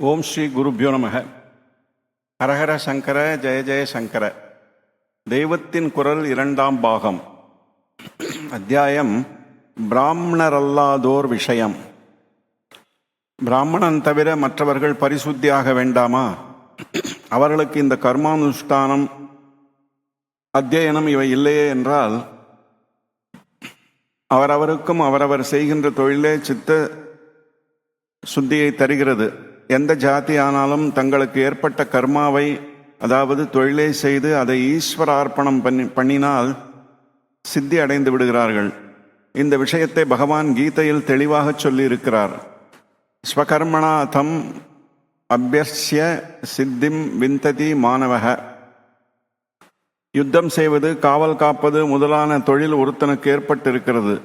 ஓம் ஸ்ரீ குருபியோ நமக. ஹரஹர சங்கர ஜெய ஜெய சங்கர. தெய்வத்தின் குரல் இரண்டாம் பாகம். அத்தியாயம் பிராமணரல்லாதோர் விஷயம். பிராமணன் தவிர மற்றவர்கள் பரிசுத்தியாக வேண்டாமா? அவர்களுக்கு இந்த கர்மானுஷ்டானம் அத்தியனம் இவை இல்லையே என்றால் அவரவருக்கும் அவரவர் செய்கின்ற தொழிலே சித்த சுத்தியை தருகிறது. எந்த ஜாதி ஆனாலும் தங்களுக்கு ஏற்பட்ட கர்மாவை அதாவது தொழிலை செய்து அதை ஈஸ்வரார்ப்பணம் பண்ணி பண்ணினால் சித்தி அடைந்து விடுகிறார்கள். இந்த விஷயத்தை பகவான் கீதையில் தெளிவாக சொல்லியிருக்கிறார். ஸ்வகர்மணா தம் அபியஸ்ய சித்திம் விந்ததி மாணவக. யுத்தம் செய்வது காவல் காப்பது முதலான தொழில் ஒருத்தனுக்கு ஏற்பட்டிருக்கிறது.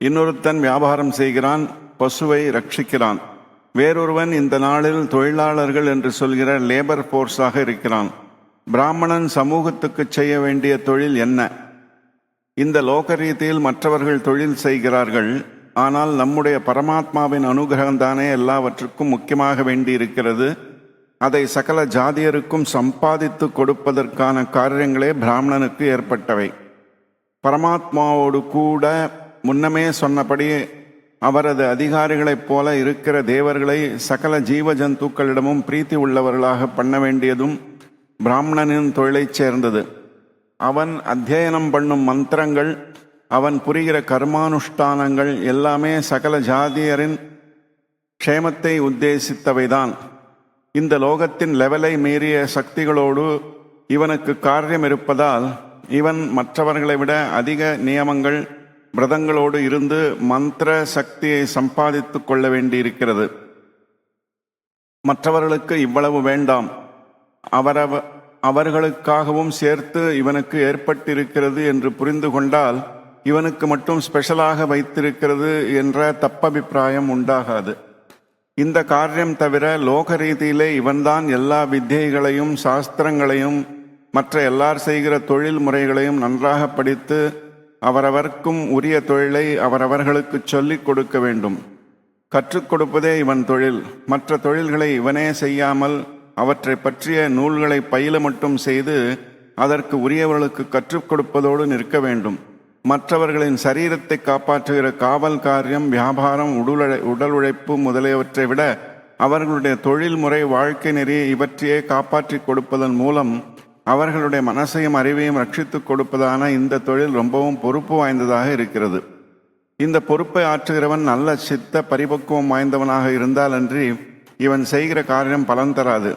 இன்னொருத்தன் வியாபாரம் செய்கிறான் பசுவை ரட்சிக்கிறான். வேறொருவன் இந்த நாளில் தொழிலாளர்கள் என்று சொல்கிற லேபர் ஃபோர்ஸாக இருக்கிறான். பிராமணன் சமூகத்துக்கு செய்ய வேண்டிய தொழில் என்ன? இந்த லோக ரீதியில் மற்றவர்கள் தொழில் செய்கிறார்கள். ஆனால் நம்முடைய பரமாத்மாவின் அனுகிரகம்தானே எல்லாவற்றுக்கும் முக்கியமாக வேண்டியிருக்கிறது. அதை சகல ஜாதியருக்கும் சம்பாதித்து கொடுப்பதற்கான காரியங்களே பிராமணனுக்கு ஏற்பட்டவை. பரமாத்மாவோடு கூட முன்னமே சொன்னபடி அவரது அதிகாரிகளைப் போல இருக்கிற தேவர்களை சகல ஜீவ ஜந்துக்களிடமும் பிரீத்தி உள்ளவர்களாக பண்ண வேண்டியதும் பிராமணனின் தொழிலைச் சேர்ந்தது. அவன் அத்தியனம் பண்ணும் மந்திரங்கள் அவன் புரிகிற கர்மானுஷ்டானங்கள் எல்லாமே சகல ஜாதியரின் க்ஷேமத்தை உத்தேசித்தவைதான். இந்த லோகத்தின் லெவலை மீறிய சக்திகளோடு இவனுக்கு காரியம் இருப்பதால் இவன் மற்றவர்களை விட அதிக நியமங்கள் விரதங்களோடு இருந்து மந்திர சக்தியை சம்பாதித்து கொள்ள வேண்டியிருக்கிறது. மற்றவர்களுக்கு இவ்வளவு வேண்டாம். அவரவ அவர்களுக்காகவும் சேர்த்து இவனுக்கு ஏற்பட்டிருக்கிறது என்று புரிந்து கொண்டால் இவனுக்கு மட்டும் ஸ்பெஷலாக வைத்திருக்கிறது என்ற தப்பபிப்பிராயம் உண்டாகாது. இந்த காரியம் தவிர லோக ரீதியிலே இவன்தான் எல்லா வித்தியைகளையும் சாஸ்திரங்களையும் மற்ற எல்லார் செய்கிற தொழில் முறைகளையும் நன்றாக படித்து அவரவர்க்கும் உரிய தொழிலை அவரவர்களுக்கு சொல்லிக் கொடுக்க வேண்டும். கற்றுக் கொடுப்பதே இவன் தொழில். மற்ற தொழில்களை இவனே செய்யாமல் அவற்றை பற்றிய நூல்களை பயில மட்டும் செய்து அதற்கு உரியவர்களுக்கு கற்றுக் கொடுப்பதோடு நிற்க வேண்டும். மற்றவர்களின் சரீரத்தை காப்பாற்றுகிற காவல் காரியம் வியாபாரம் உடல் உடல் உழைப்பு முதலியவற்றை விட அவர்களுடைய தொழில்முறை வாழ்க்கை நெறி இவற்றையே காப்பாற்றி கொடுப்பதன் மூலம் அவர்களுடைய மனசையும் அறிவையும் ரட்சித்துக் கொடுப்பதான இந்த தொழில் ரொம்பவும் பொறுப்பு வாய்ந்ததாக இருக்கிறது. இந்த பொறுப்பை ஆற்றுகிறவன் நல்ல சித்த பரிபக்குவம் வாய்ந்தவனாக இருந்தால் அன்றி இவன் செய்கிற காரியம் பலன் தராது.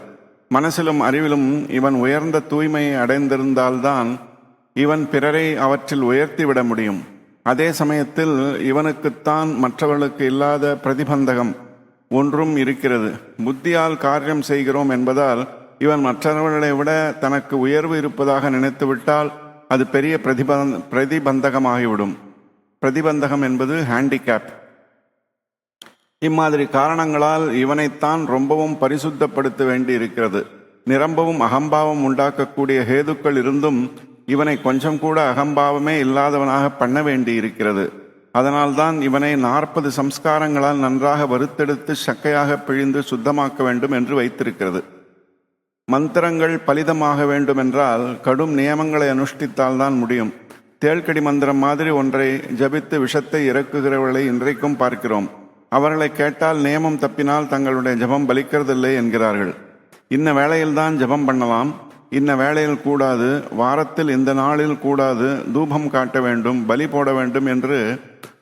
மனசிலும் அறிவிலும் இவன் உயர்ந்த தூய்மையை அடைந்திருந்தால்தான் இவன் பிறரை அவற்றில் உயர்த்தி விட முடியும். அதே சமயத்தில் இவனுக்குத்தான் மற்றவர்களுக்கு இல்லாத பிரதிபந்தகம் ஒன்றும் இருக்கிறது. புத்தியால் காரியம் செய்கிறோம் என்பதால் இவன் மற்றவர்களை விட தனக்கு உயர்வு இருப்பதாக நினைத்துவிட்டால் அது பெரிய பிரதிபந்த பிரதிபந்தகமாகிவிடும். பிரதிபந்தகம் என்பது ஹேண்டிகேப் இம்மாதிரி காரணங்களால் இவனைத்தான் ரொம்பவும் பரிசுத்தப்படுத்த வேண்டி இருக்கிறது நிரம்பவும் அகம்பாவம் உண்டாக்கக்கூடிய ஹேதுக்கள் இருந்தும் இவனை கொஞ்சம் கூட அகம்பாவமே இல்லாதவனாக பண்ண வேண்டி இருக்கிறது அதனால்தான் இவனை நாற்பது சம்ஸ்காரங்களால் நன்றாக வறுத்தெடுத்து சக்கையாக பிழிந்து சுத்தமாக்க வேண்டும் என்று வைத்திருக்கிறது. மந்திரங்கள் பலிதமாக வேண்டுமென்றால் கடும் நியமங்களை அனுஷ்டித்தால்தான் முடியும். தேள்கடி மந்திரம் மாதிரி ஒன்றை ஜபித்து விஷத்தை இறக்குகிறவர்களை இன்றைக்கும் பார்க்கிறோம். அவர்களை கேட்டால் நியமம் தப்பினால் தங்களுடைய ஜபம் பலிக்கிறதில்லை என்கிறார்கள். இன்ன வேளையில்தான் ஜபம் பண்ணலாம். இன்ன வேளையில் கூடாது. வாரத்தில் இந்த நாளில் கூடாது. தூபம் காட்ட வேண்டும். பலி போட வேண்டும் என்று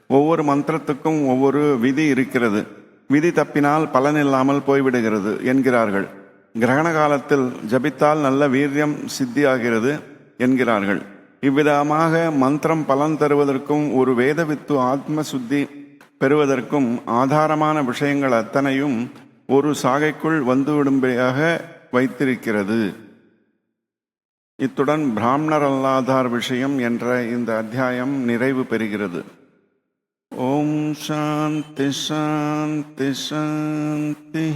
ஒவ்வொரு மந்திரத்துக்கும் ஒவ்வொரு விதி இருக்கிறது. விதி தப்பினால் பலனில்லாமல் போய்விடுகிறது என்கிறார்கள். கிரகண காலத்தில் ஜபித்தால் நல்ல வீரியம் சித்தியாகிறது என்கிறார்கள். இவ்விதமாக மந்திரம் பலன் தருவதற்கும் ஒரு வேதவித்து ஆத்ம சுத்தி பெறுவதற்கும் ஆதாரமான விஷயங்கள் அத்தனையும் ஒரு சாகைக்குள் வந்துவிடும்படியாக வைத்திருக்கிறது. இத்துடன் பிராமணர் அல்லாதார் விஷயம் என்ற இந்த அத்தியாயம் நிறைவு பெறுகிறது. ஓம் சாந்தி சாந்தி சாந்தி.